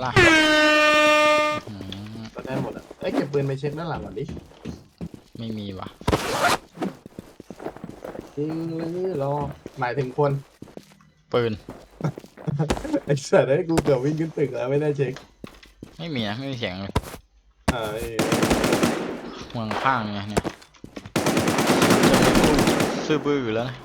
ะล่ะอืมก็ได้หมดอะเอ้ยเก็บปืนไปเช็คด้านหลังก่อนดิไม่มีว่ะ จริงหรือรอหมายถึงคน ปืน ไอ้สัตว์ไอ้ยกูเกือบวิ่งขึ้นตึกแล้วไม่ได้เช็คไม่มีนะไม่มีเสียงเลยอ่าไม่มีเมืองข้างไงเนี่ยจะไม่พูดซื่อบื้ออยู่แล้วนะ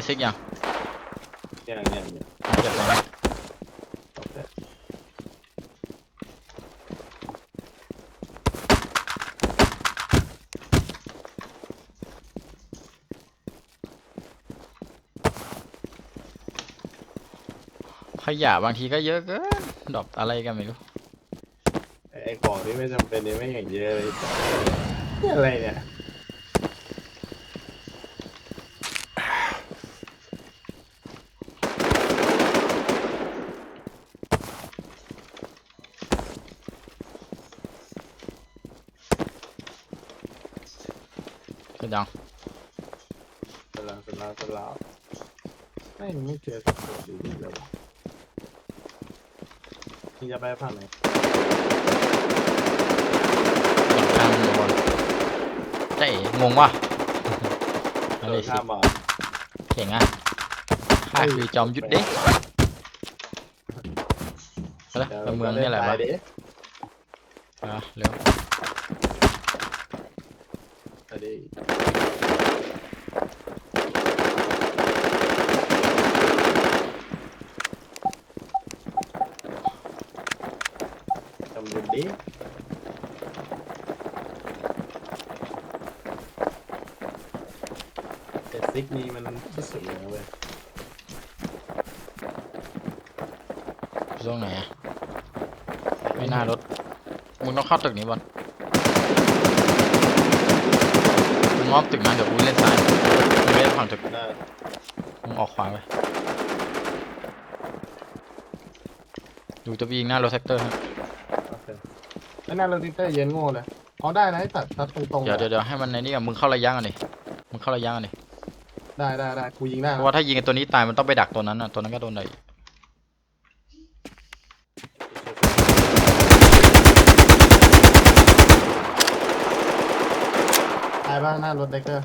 ได้ซิกยังเนี่ยเนี่ยเนี่ยเก็บไว้นะโอเคขยะบางทีก็เยอะเกินดรอปอะไรกันไม่รู้ ไอ้ไอ้ของที่ไม่จำเป็นนี่ไม่งอย่างเยอะเลยนี่อะไรเนี่ย เสร็จยังเสร็จแล้วเสร็จแล้วเสร็จแล้วไม่ไม่เจอสักตัวดีๆเลยวะนี่จะไปฝั่งไหนสำคัญโดนเจ๊งงว่ะอะไรเดินสิข้ามบ่อเก่งอะข้าคือจอมยุทธเด้ไปละไปเมืองนี่แหละวะเดี๋ยวอะเร็ว ไปดิจำยุดดิแต่ซิกนี้มันที่สุดเลยนะเว้ยช่วงไหนอะไม่น่ารถ มึงต้องเข้าตึกนี้บอล มึงอ้อมตึกนะเดี๋ยวกูเล่นซ้ายมึงเล่นฝั่งตึกน่ามึงออกขวาไปดูจะไปยิงหน้ารถแท็กเตอร์ให้โอเคไอ้หน้าเราติเตอร์เย็นโง่เลยเอาได้นะให้ตัดตัดตรงๆเดี๋ยวอะเดี๋ยวเดี๋ยวให้มันในนี่กับมึงเข้าระยะกันดิมึงเข้าระยะกันดิได้ได้ได้กูยิงได้เพนะราะว่าถ้ายิงไอ้ตัวนี้ตายมันต้องไปดักตัวนั้นอะตัวนั้นก็โดนได้อีก ตายบ้างหน้ารถไดเกอร์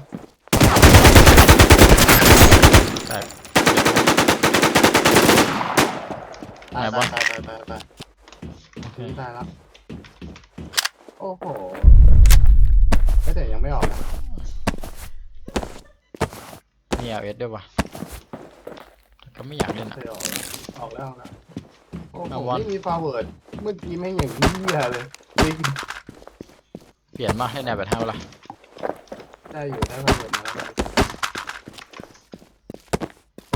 ใช่ตายไหนบอลตายตายตายตายโอเคนี่ตายแล้วโอ้โหไม่แต่ยังไม่ออกนะมีเอเอสด้วยวะแต่ก็ไม่อยากเล่นเคอะยออกออกแล้วออกแล้วโอ้เอาโหวะไม่มีฟาเวิร์ดเมื่อกี้แม่งอย่างเหี้ยเลยจริงเปลี่ยนมาให้แนวแบบห้าเวลา ได้อยู่ได้ฟาเวิร์ดมาแล้ว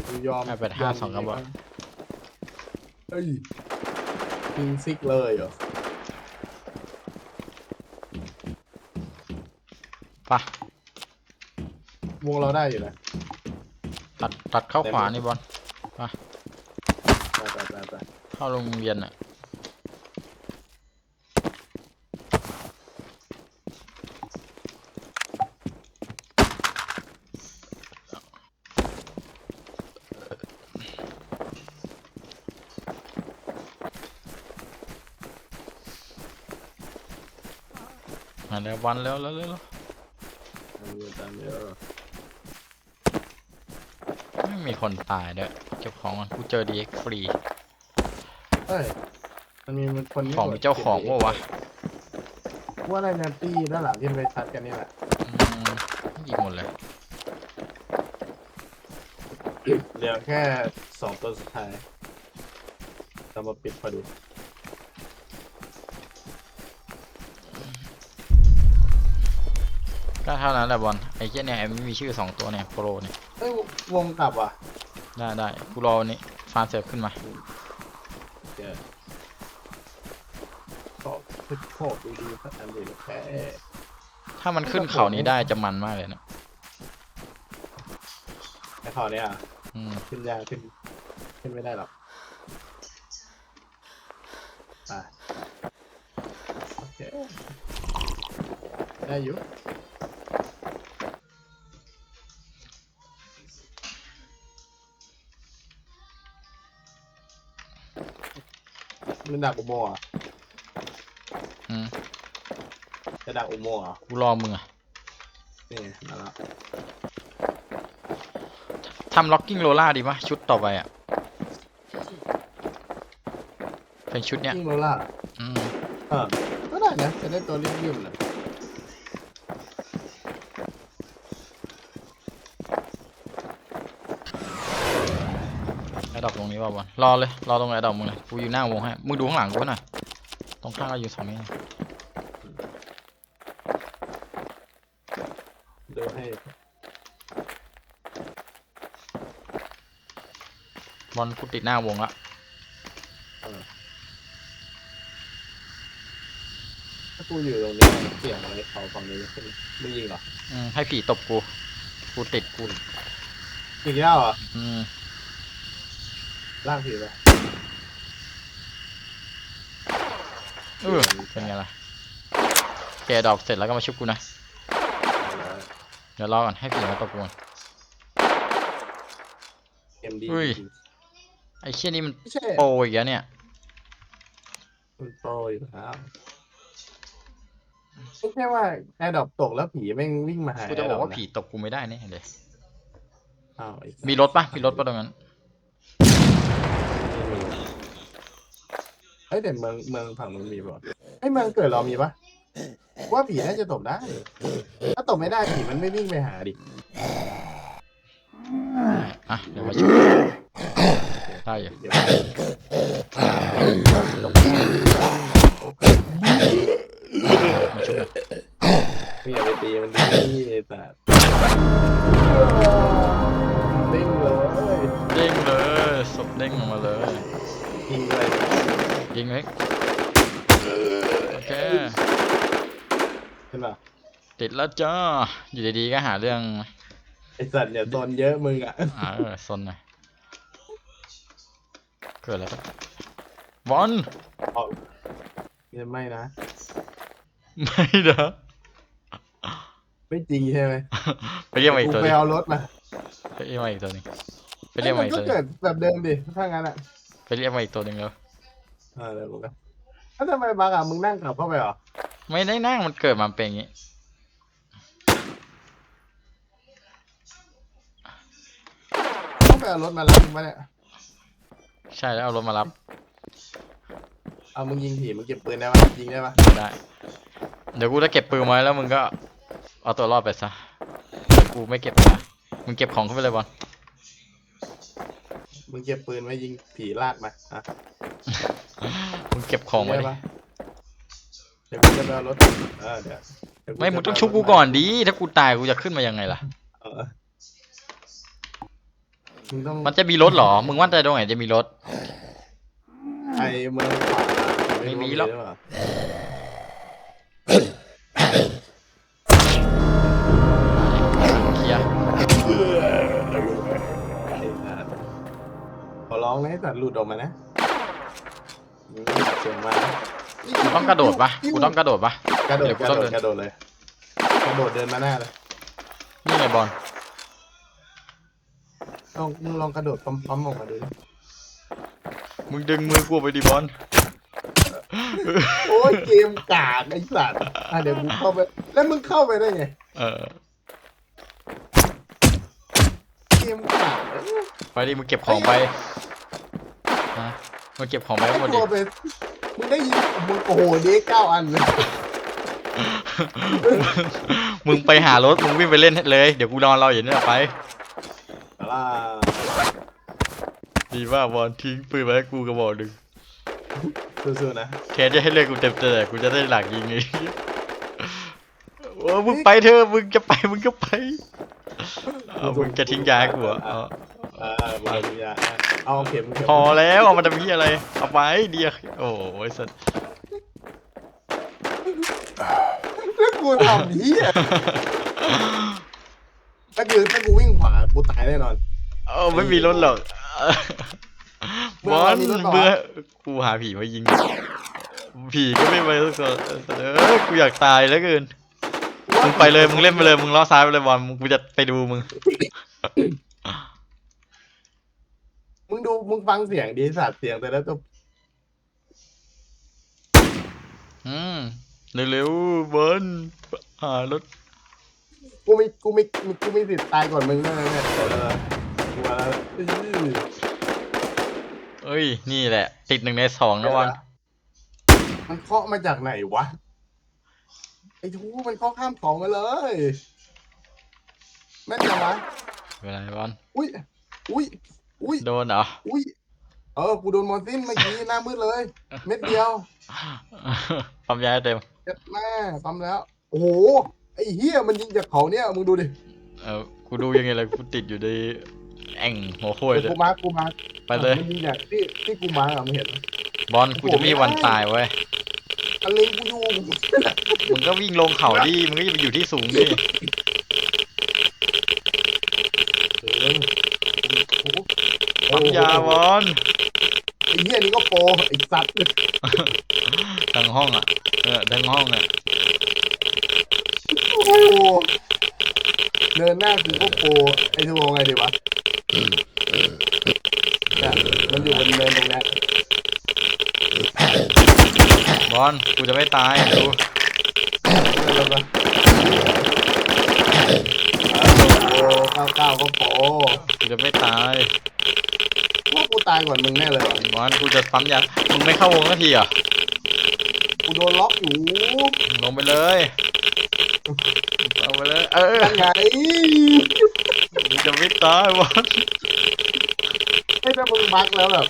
กูยอมแนวแบบห้าสองกระบอกเฮ้ยยิงซิกเลยเหรอปะวงเราได้อยู่นะตัดตัดเข้าขวานี่บอลไปไปไปไป เข้าโรงเรียนอะ มาแล้ววันแล้วแล้วแล้วแล้วตามอยู่ตามอยู่ไม่มีคนตายด้วยเก็บของมันกูเจอดีเอ็กฟรีเฮ้ยมันมีคนไม่ของกมีดเจ้าของปะวะว่าอะไรแนนตี้ด้านหลังที่มันไปทัดกันนี่แหละอืมยิงหมดเลยเหลือแค่สองตัวสุดท้ายเรามาปิดพอดี ก็เท่านั้นแหละบอลไอ้เจ้าเนี่ยไอ้ไม่มีชื่อสองตัวเนี่ยโปรเนี่ยเฮ้ยวงกลับว่ะได้ได้กูรอวันนี้ฟาร์มเสร็จขึ้นมาเดี๋ยวขอพุทโคดีๆพัฒนาดีแค่ถ้ามันขึ้นเขานี้ได้จะมันมากเลยนะไอ้ขอเนี่ยอะอืมขึ้นยากขึ้นขึ้นไม่ได้หรอกไปโอเคได้อยู่ มันดักอุโมงค์เหรอะอืมจะดักอุโมงค์เหรอะกูรอมึงอะนี่ไงนั่นละทำล็อกกิ้งโรล่าดีปะชุดต่อไปอะเป็นชุดเนี้ยยิ่งโรล่าอืม เออก็ได้นะจะได้ตัวริบยิ้มๆนะ ดอกตรงนี้ว่าบอลรอเลย รอตรงไอ้ดอกมึงเลย กูอยู่หน้าวงให้ มึงดูข้างหลังกูหน่อย ตรงข้างเราอยู่สองนี้เดี๋ยวให้บอลกูติดหน้าวงละถ้ากูอยู่ตรงนี้เสียงอะไรเขาฝั่งนี้ขึ้นไม่ยิงเหรอ อืม ให้ผีตบกู กูติดกูอีกแล้วเหรอะอืม ล่างผีไปเออเป็นไงล่ะแกดอกเสร็จแล้วก็มาชุบกูนะ เดี๋ยวรอก่อนให้ผีมาตบกูก่อน เอ็มดีอุ้ย ไอ้เชี่ยนี่มันไม่ใช่โปรอีกแล้วเนี่ย มันโปรอยู่แล้วไม่ใช่ว่าแอร์ดรอปตกแล้วผีแม่งวิ่งมาหากูจะบอกว่าแร์ดรปนผีตบกูไม่ได้แน่เลย อ้าวไอ้สัสมีรถปะมีรถปะตรงนั้น ไม่มี เอ้ยแต่เมืองเมืองฝั่งนู้นมีป่ะไอ้ยเมืองเกิดเรามีปะว่าผีน่าจะตบได้ ถ้าตบไม่ได้ผีมันไม่วิ่งไปหาดิอะเดี๋ยวมาชุบได้อยู่เดี๋ยวมาชุบหน่อยไม่อย่าไปตีมันดิไอ้สัสเด้งเลยเด้งเลยศพเด้งออกมาเลยยิงเลย ยิงเลยโอเคขึ้นป่ะติดแล้วจ้าอยู่ดีๆก็หาเรื่องไอสัตว์อย่าโดนเยอะมึงอะอ่าเออซนหน่อยเกิดอะไรปะบอลเนี่ยไม่นะ ไม่เด้อไม่จริงใช่ไหมไปเรียกมาอีกกูตัวไปหนึงเอารถมาไปเรียกมาอีกตัวหนึงไปเรียกมามันอีกก็ตัวหนึเกิงดแบบเดิมดิถ้างั้นอะไปเรียกมาอีกตัวหนึงแล้วเออเดี๋ยวกูกันแล้วทำไมบางอะมึงนั่งขับเข้าไปเหรอไม่ได้นั่งมันเกิดมาเป็นอย่างงี้ ต้องไปเอารถมารับมึงมาเนี่ยใช่แล้วเอารถมารับเอามึงยิงผีมึงเก็บปืนได้ปะยิงได้ปะได้ เดี๋ยวกูจะเก็บปืนไว้แล้วมึงก็เอาตัวรอดไปซะเดี๋ยวกูไม่เก็บนะมึงเก็บของเข้าไปเลยบอลมึงเก็บปืนไว้ยิงผีลากมาอะ มึงเก็บของไว้ได้ดิปะเดี๋ยวกูจะไปเอารถเออเดี๋ยวเดี๋ยวไม่มึงจะต้องไปชุบกูก่อนดิถ้ากูตายกูจะขึ้นมายังไงล่ะ เออมึงต้องมันจะมีรถเหรอ มึงว่าใจตรงไหนจะมีรถ ไอเมืองขวาไม่มีรู้หรอกเปล่าเคลียร์ไอ้สัตว์ขอร้องนะให้สัตว์หลุดออกมานะมึง เสียงมานะกูต้องกระโดดปะกูต้องกระโดดปะ กระโดดเดี๋ยวกูกระต้องโดเดิดนกระโดดเลยกระโดดเดินมาหน้าเลยนี่ไงบอลลองมึงลองกระโดดปั๊มๆออกมาดูดิมึงดึงมือกูไปดิบอลโอ้ยเกมกากไอ้สัตว์อะเดี๋ยวกูเข้าไป แล้วมึงเข้าไปได้ไงเออเกมกากไปดิมึงเก็บของไปฮะ มึงเก็บของไปให้หมดดิ ตัวไปมึงได้ยินมึงโอ้โหเด็กเก้าอันเลยมึงไปหารถ มึงวิ่งไปเล่นเลย เดี๋ยวกูนอนรออยู่นี่แหละไปแต่ว่าดีว่าบอลทิ้งปืนไว้ให้กูกระบอกหนึ่งสู้ๆนะแค่จะให้เลือกกูเต็มใจกูจะได้หลักยิงไงโอ้มึงไปเถอะ มึงจะไป มึงก็ไปเอามึงจะทิ้งยาให้กูเหรอเอาเออมาดูยาเอาเข็มเข็มพอแล้วเอามาทำพี่อะไร เอาไปเดียวโอ้ยสัสแล้วกูทำเหี้ยถ้าคือถ้ากูวิ่งขวากูตายแน่นอน เออไม่มีรถหรอกเมื่บออวาลนมีรถเหรอเมื่อกูหาผีมายิง ผีก็ไม่มาสักตัวเออกูอยากตายแล้วเกินมึงไปเลยมึงเล่นไปเลยมึงล้อซ้ายไปเลยบอลมึงกูจะไปดูมึง มึงดูมึงฟังเสียงดีสัตว์เสียงแต่ละตัวอืมเร็วๆบอลหารถกูไม่กูไม่กูไม่สิทธิ์ตายก่อนมึงนั่นเนี่ยเออกูว่าแล้วอื้อเอ้ย นี่แหละ ติดหนึ่งในสองนะบอลมันเคาะมาจากไหนวะไอ้ทูมันเคาะข้ามของมาเลยแม่นจังวะเป็นไรบอลอุ้ยอุ้ย อุ้ยโดนเหรอ อุ้ยเออกูโดนมอนซินเมื่อกี้หน้ามืดเลย เม็ดเดียวปั๊มยาให้เต็มเจ็บแม่ปั๊มแล้ว โอ้โหไอ้เฮียมันยิงจากเขาเนี่ยมึงดูดิเออกูดูยังไงเลยกูติดอยู่ในแอ่งหัวโค้ยเลยกูมาร์คกูมาร์คไปเลยมันยิงจากที่ที่กูมาร์คอะมึงเห็นไหมบอลกูจะไม่มีวันตายเว้ยอันนี้กูอยู่มึงก็วิ่งลงเขาดิมึงก็อย่าไปอยู่ที่สูงดิ เออโอ้โห ปั๊ม ยาบอลไอ้เหี้ยนี่ก็โปรไอ้สัตว์ทั้งห้องอะ เออทั้งห้องอะโอ้โหเนินหน้ากูก็โปรไอ้ทูเอาไงดีวะเนี่ยมันอยู่บนเนินตรงเนี้ยบอลกูจะไม่ตายดูเนินลงมาโอ้เก้าเก้าก็โปรกูจะไม่ตายว่ากู ตายก่อนมึงแน่เลยว่ะบอลกูจะปั๊มยามึงไม่เข้าวงสักทีเหรอะกูโดนล็อกอยู่ลงไปเลยลงไปเลย เออยังไงมึงจะไม่ตายบอลให้ถ้ามึงบักแล้วแบบ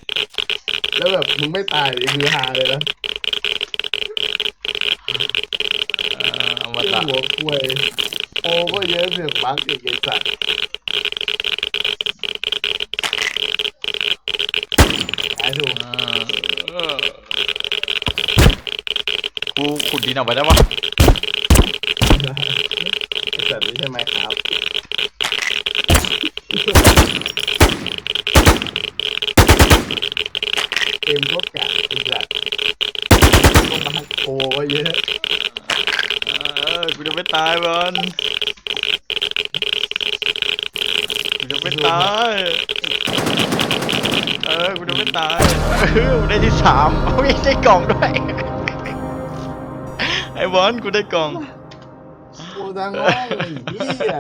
แล้วแบบมึงไม่ตายนี่คือฮาเลยนะเออเอามาเรื่องตะหัวควยโอ้ก็เยอะเสือกบักอีกไอ้สัตว์ไอ้ถูก เออ กูขุดดินออกไปได้ปะไอ้สัตว์นี่ใช่ไหมครับเต็มรถกะไอ้สัตว์ก็บักโอ้ก็เยอะเออกูจะไม่ตายบอลกูจะไม่ตาย เออกูจะไม่ตายเออกูได้ที่สามโอ้ยได้กล่องด้วยไอ้ บอลกูได้กล่อง กูทางห้องไอ้เหี้ย